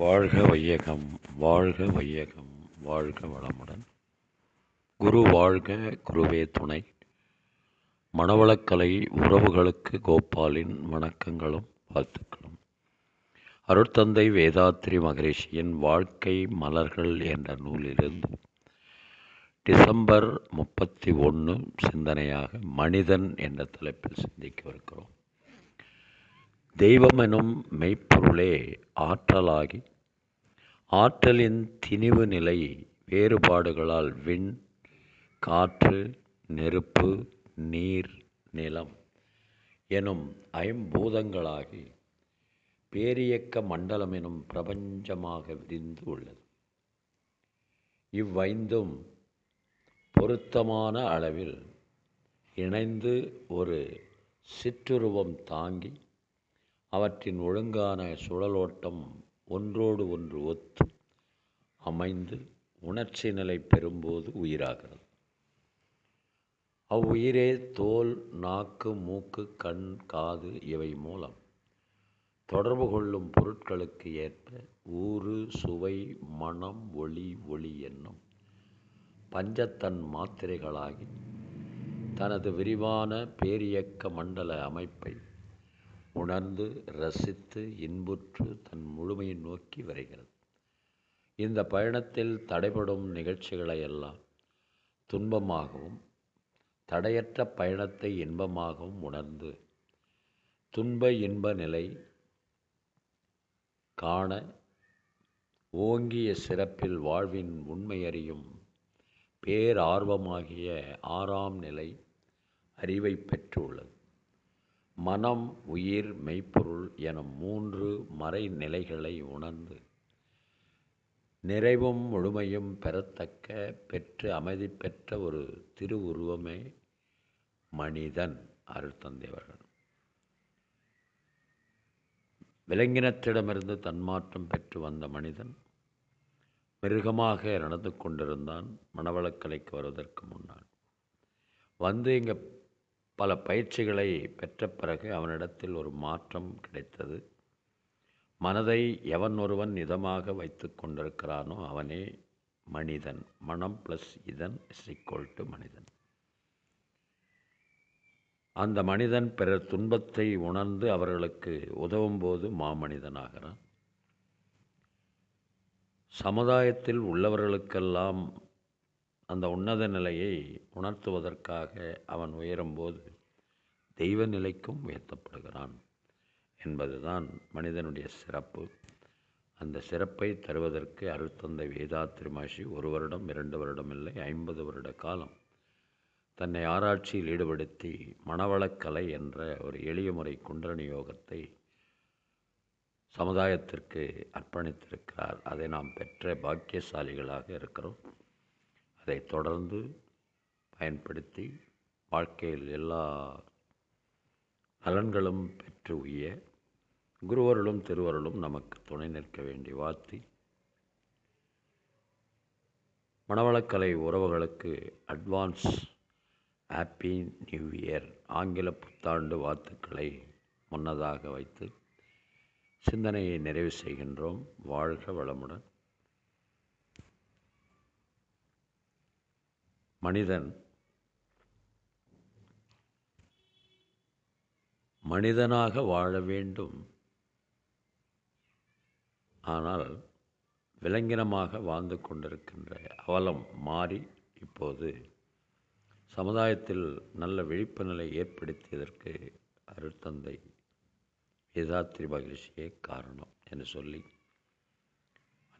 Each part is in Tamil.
வாழ்க வையகம் வாழ்க வையகம் வாழ்க வளமுடன். குரு வாழ்க குருவே துணை. மணவளக்கலை உறவுகளுக்கு கோபாலின் வணக்கங்களும் வாழ்த்துக்களும். அருட்தந்தை வேதாத்ரி மகரிஷியின் வாழ்க்கை மலர்கள் என்ற நூலிலிருந்து டிசம்பர் முப்பத்தி ஒன்று சிந்தனையாக மனிதன் என்ற தலைப்பில் சிந்திக்கவிருக்கிறோம். தெய்வம் எனும் மெய்ப்பொருளே ஆற்றலாகி ஆற்றலின் திணிவு நிலை வேறுபாடுகளால் விண் காற்று நெருப்பு நீர் நிலம் எனும் ஐம்பூதங்களாகி பேரியக்க மண்டலம் எனும் பிரபஞ்சமாக விரிந்து உள்ளது. இவ்வைந்தும் பொருத்தமான அளவில் இணைந்து ஒரு சிற்றுருவம் தாங்கி அவற்றின் ஒழுங்கான சுழலோட்டம் ஒன்றோடு ஒன்று ஒத்து அமைந்து உணர்ச்சி நிலை பெறும்போது உயிராகிறது. அவ்வுயிரே தோல் நாக்கு மூக்கு கண் காது இவை மூலம் தொடர்பு கொள்ளும் பொருட்களுக்கு ஏற்ப ஊறு சுவை மனம் ஒளி ஒளி என்னும் பஞ்சத்தன் மாத்திரைகளாகி தனது விரிவான பேரியக்க மண்டல அமைப்பை உணர்ந்து ரசித்து இன்புற்று தன் முழுமையை நோக்கி வருகிறது. இந்த பயணத்தில் தடைபடும் நிகழ்ச்சிகளை எல்லாம் துன்பமாகவும் தடையற்ற பயணத்தை இன்பமாகவும் உணர்ந்து துன்ப இன்ப நிலை காண ஓங்கிய சிறப்பில் வாழ்வின் உண்மையறியும் பேரார்வமாகிய ஆறாம் நிலை அறிவை பெற்றுள்ளது. மனம் உயிர் மெய்ப்பொருள் எனும் மூன்று மறை நிலைகளை உணர்ந்து நிறைவும் முழுமையும் பெறத்தக்க பெற்று அமைதி பெற்ற ஒரு திருவுருவமே மனிதன் அருள்தந்தேவர்கள் விலங்கினத்திடமிருந்து தன்மாற்றம் பெற்று வந்த மனிதன் மிருகமாக நடந்து கொண்டிருந்தான். மணவளக்கலைக்கு வருவதற்கு முன்னால். வந்து இங்கே பல பயிற்சிகளை பெற்ற பிறகு அவனிடத்தில் ஒரு மாற்றம் கிடைத்தது. மனதை எவன் ஒருவன் இதமாக வைத்து கொண்டிருக்கிறானோ அவனே மனிதன். மனம் ப்ளஸ் இதன் இஸ்இக்வல் டு மனிதன். அந்த மனிதன் பிறர் துன்பத்தை உணர்ந்து அவர்களுக்கு உதவும் போது மாமனிதனாகிறான். சமுதாயத்தில் உள்ளவர்களுக்கெல்லாம் அந்த உன்னத நிலையை உணர்த்துவதற்காக அவன் உயரும்போது தெய்வ நிலைக்கும் உயர்த்தப்படுகிறான் என்பதுதான் மனிதனுடைய சிறப்பு. அந்த சிறப்பை தருவதற்கு அருட்தந்தை வேதா திருமாஷி ஒரு வருடம் இரண்டு வருடம் இல்லை ஐம்பது வருட காலம் தன்னை ஆராய்ச்சியில் ஈடுபடுத்தி மணவளக்கலை என்ற ஒரு எளிய முறை குண்டரணி யோகத்தை சமுதாயத்திற்கு அர்ப்பணித்திருக்கிறார். அதை நாம் பெற்ற பாக்கியசாலிகளாக இருக்கிறோம். அதை தொடர்ந்து பயன்படுத்தி வாழ்க்கையில் எல்லா நலன்களும் பெற்று உய்ய குருவருளும் திருவருளும் நமக்கு துணை நிற்க வேண்டி வாழ்த்தி மணவளக்கலை உறவுகளுக்கு அட்வான்ஸ் ஹாப்பி நியூ இயர் ஆங்கில புத்தாண்டு வாழ்த்துக்களை முன்னதாக வைத்து சிந்தனையை நிறைவு செய்கின்றோம். வாழ்க வளமுடன். மனிதன். மனிதனாக வாழ வேண்டும். ஆனால் விலங்கினமாக வாழ்ந்து கொண்டிருக்கின்ற அவலம் மாறி இப்போது சமுதாயத்தில் நல்ல விழிப்பு நிலை ஏற்படுத்தியதற்கு அருட்தந்தை வேதாத்திரி மகிழ்ச்சியே காரணம் என்று சொல்லி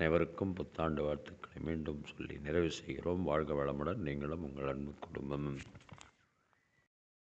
அனைவருக்கும் புத்தாண்டு வாழ்த்துக்களை மீண்டும் சொல்லி நிறைவு செய்கிறோம். வாழ்க வளமுடன். நீங்களும் உங்கள் அன்பு குடும்பமும்